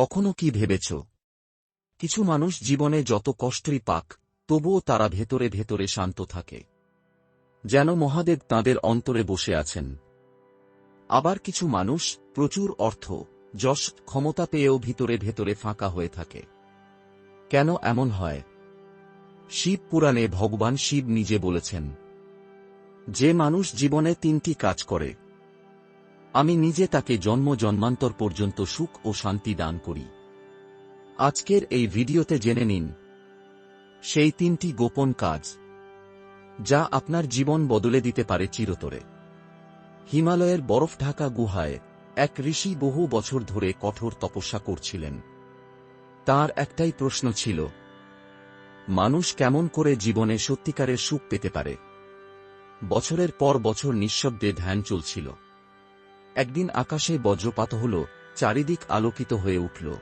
কখনো কি ভেবেছ? কিছু মানুষ জীবনে যত কষ্টই পাক, তবুও তারা ভেতরে ভেতরে শান্ত থাকে। যেন মহাদেব তাঁদের অন্তরে বসে আছেন। আবার কিছু মানুষ প্রচুর অর্থ, যশ, ক্ষমতা পেয়েও ভিতরে ভেতরে ফাঁকা হয়ে থাকে। কেন এমন হয়? শিব পুরাণে ভগবান শিব নিজে বলেছেন, যে মানুষ জীবনে তিনটি কাজ করে আমি নিজে তাকে জন্ম জন্মান্তর পর্যন্ত সুখ ও শান্তি দান করি। আজকের এই ভিডিওতে জেনে নিন। সেই তিনটি গোপন কাজ, যা আপনার জীবন বদলে দিতে পারে চিরতরে। হিমালয়ের বরফ ঢাকা গুহায় এক ঋষি বহু বছর ধরে কঠোর তপস্যা করছিলেন। তার একটাই প্রশ্ন ছিল, মানুষ কেমন করে জীবনে সত্যিকারের সুখ পেতে পারে? বছরের পর বছর নিঃশব্দে ধ্যান চলছিল। একদিন আকাশে বজ্রপাত হল, চারিদিক আলোকিত হয়ে উঠল।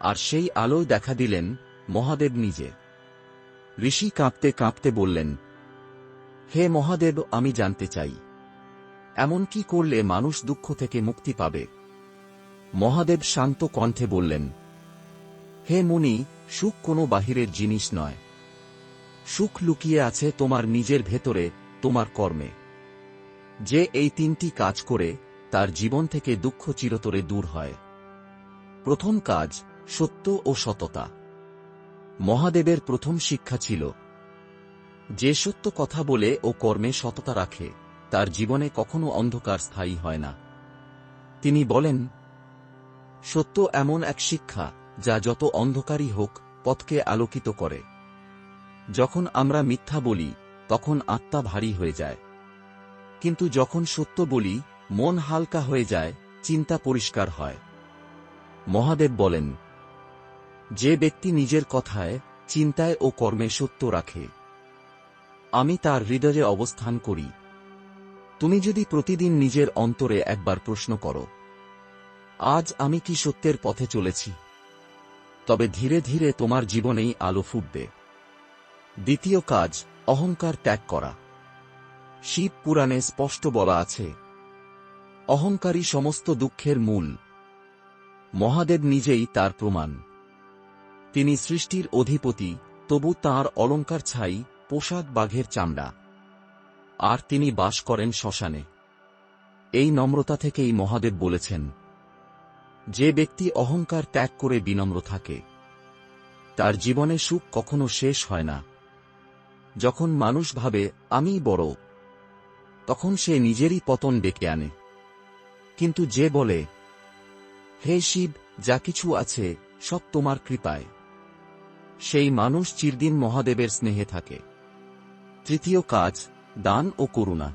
আর সেই আলোয় দেখা দিলেন মহাদেব নিজে। ঋষি কাঁপতে কাঁপতে বললেন, হে মহাদেব, আমি জানতে চাই, এমন কি করলে মানুষ দুঃখ থেকে মুক্তি পাবে? মহাদেব শান্ত কণ্ঠে বললেন, হে মুনি, সুখ কোনো বাহিরের জিনিস নয়। সুখ লুকিয়ে আছে তোমার নিজের ভেতরে, তোমার কর্মে। যে এই তিনটি কাজ করে, তার জীবন থেকে দুঃখ চিরতরে দূর হয়। প্রথম কাজ, সত্য ও সততা। মহাদেবের প্রথম শিক্ষা ছিল, যে সত্য কথা বলে ও কর্মে সততা রাখে, তার জীবনে কখনো অন্ধকার স্থায়ী হয় না। তিনি বলেন, সত্য এমন এক শিক্ষা, যা যত অন্ধকারই হোক, পথকে আলোকিত করে। যখন আমরা মিথ্যা বলি, তখন আত্মা ভারী হয়ে যায়। কিন্তু যখন সত্য বলি, মন হালকা হয়ে যায়, চিন্তা পরিষ্কার হয়। মহাদেব বলেন, যে ব্যক্তি নিজের কথায়, চিন্তায় ও কর্মে সত্য রাখে, আমি তার হৃদয়ে অবস্থান করি। তুমি যদি প্রতিদিন নিজের অন্তরে একবার প্রশ্ন করো, আজ আমি কি সত্যের পথে চলেছি? তবে ধীরে ধীরে তোমার জীবনেই আলো ফুটবে। দ্বিতীয় কাজ, অহংকার ত্যাগ করা। শিব পুরাণে স্পষ্ট বলা আছে। অহংকারী সমস্ত দুঃখের মূল। মহাদেব নিজেই তার প্রমাণ। তিনি সৃষ্টির অধিপতি, তবু তার অলঙ্কার ছাই, পোশাক বাঘের চামড়া। আর তিনি বাস করেন শ্মশানে। এই নম্রতা থেকেই মহাদেব বলেছেন, যে ব্যক্তি অহংকার ত্যাগ করে বিনম্র থাকে, তার জীবনে সুখ কখনো শেষ হয় না। যখন মানুষ ভাবে আমি বড় তখন সে নিজেরই পতন ডেকে আনে। কিন্তু যে বলে, হে শিব, যা কিছু আছে, সব তোমার কৃপায়। সেই মানুষ চিরদিন মহাদেবের স্নেহে থাকে। তৃতীয় কাজ, দান ও করুণা।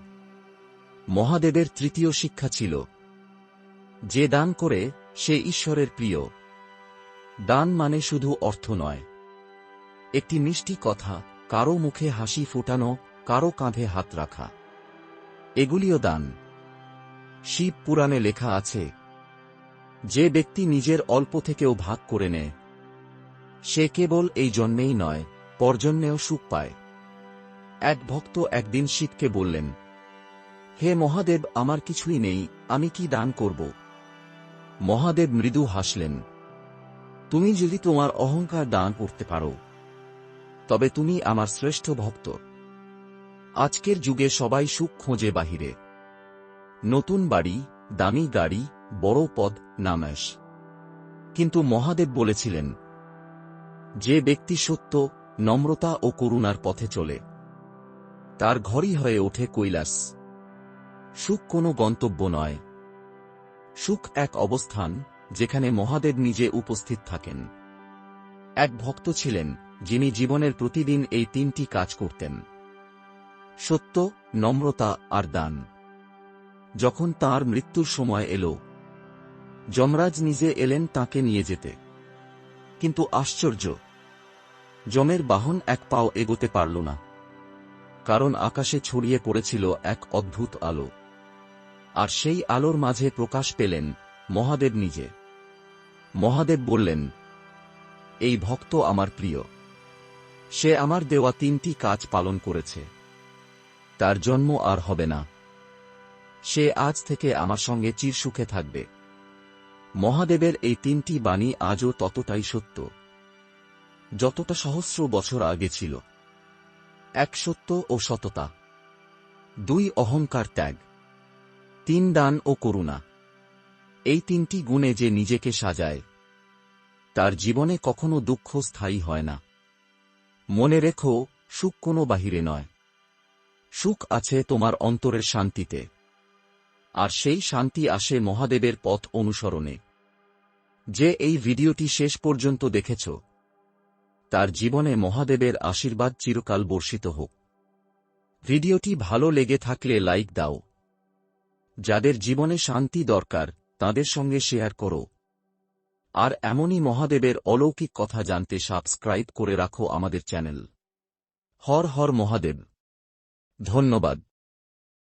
মহাদেবের তৃতীয় শিক্ষা ছিল, যে দান করে, সে ঈশ্বরের প্রিয়। দান মানে শুধু অর্থ নয়। একটি মিষ্টি কথা, কারও মুখে হাসি ফোটানো, কারও কাঁধে হাত রাখা। এগুলিও দান। শিব পুরাণে লেখা আছে, যে ব্যক্তি নিজের অল্প থেকেও ভাগ করে নেয়, সে কেবল এই জন্মেই নয়, পরজন্মেও সুখ পায়। এক ভক্ত একদিন শিবকে বললেন, হে মহাদেব, আমার কিছুই নেই, আমি কি দান করব? মহাদেব মৃদু হাসলেন, তুমি যদি তোমার অহংকার দান করতে পারো, তবে তুমি আমার শ্রেষ্ঠ ভক্ত। আজকের যুগে সবাই সুখ খোঁজে বাহিরে। নতুন বাড়ি, দামি গাড়ি, বড় পদ নামাস কিন্তু মহাদেব বলেছিলেন, যে ব্যক্তি সত্য, নম্রতা ও করুণার পথে চলে, তার ঘরই হয়ে ওঠে কৈলাস। সুখ কোনো গন্তব্য নয়। সুখ এক অবস্থান, যেখানে মহাদেব নিজে উপস্থিত থাকেন। এক ভক্ত ছিলেন, যিনি জীবনের প্রতিদিন এই তিনটি কাজ করতেন। সত্য, নম্রতা আর দান। যখন তার মৃত্যুর সময় এল, যমরাজ নিজে এলেন তাকে নিয়ে যেতে। কিন্তু আশ্চর্য, যমের বাহন এক পাও এগোতে পারল না, কারণ আকাশে ছড়িয়ে পড়েছিল এক অদ্ভুত আলো। আর সেই আলোর মাঝে প্রকাশ পেলেন মহাদেব নিজে। মহাদেব বললেন, এই ভক্ত আমার প্রিয়। সে আমার দেওয়া তিনটি কাজ পালন করেছে। তার জন্ম আর হবে না। সে আজ থেকে আমার সঙ্গে চিরসুখে থাকবে। মহাদেবের এই তিনটি বাণী আজও ততটাই সত্য। যতটা সহস্র বছর আগে ছিল। এক সত্য ও সততা। দুই অহংকার ত্যাগ। তিন দান ও করুণা। এই তিনটি গুণে যে নিজেকে সাজায়, তার জীবনে কখনো দুঃখ স্থায়ী হয় না। মনে রেখো, সুখ কোনো বাহিরে নয়। সুখ আছে তোমার অন্তরের শান্তিতে। আর সেই শান্তি আসে মহাদেবের পথ অনুসরণে। যে এই ভিডিওটি শেষ পর্যন্ত দেখেছ, তার জীবনে মহাদেবের আশীর্বাদ চিরকাল বর্ষিত হোক। ভিডিওটি ভালো লেগে থাকলে লাইক দাও। যাদের জীবনে শান্তি দরকার, তাদের সঙ্গে শেয়ার করো। আর এমনই মহাদেবের অলৌকিক কথা জানতে সাবস্ক্রাইব করে রাখো আমাদের চ্যানেল। হর হর মহাদেব। ধন্যবাদ।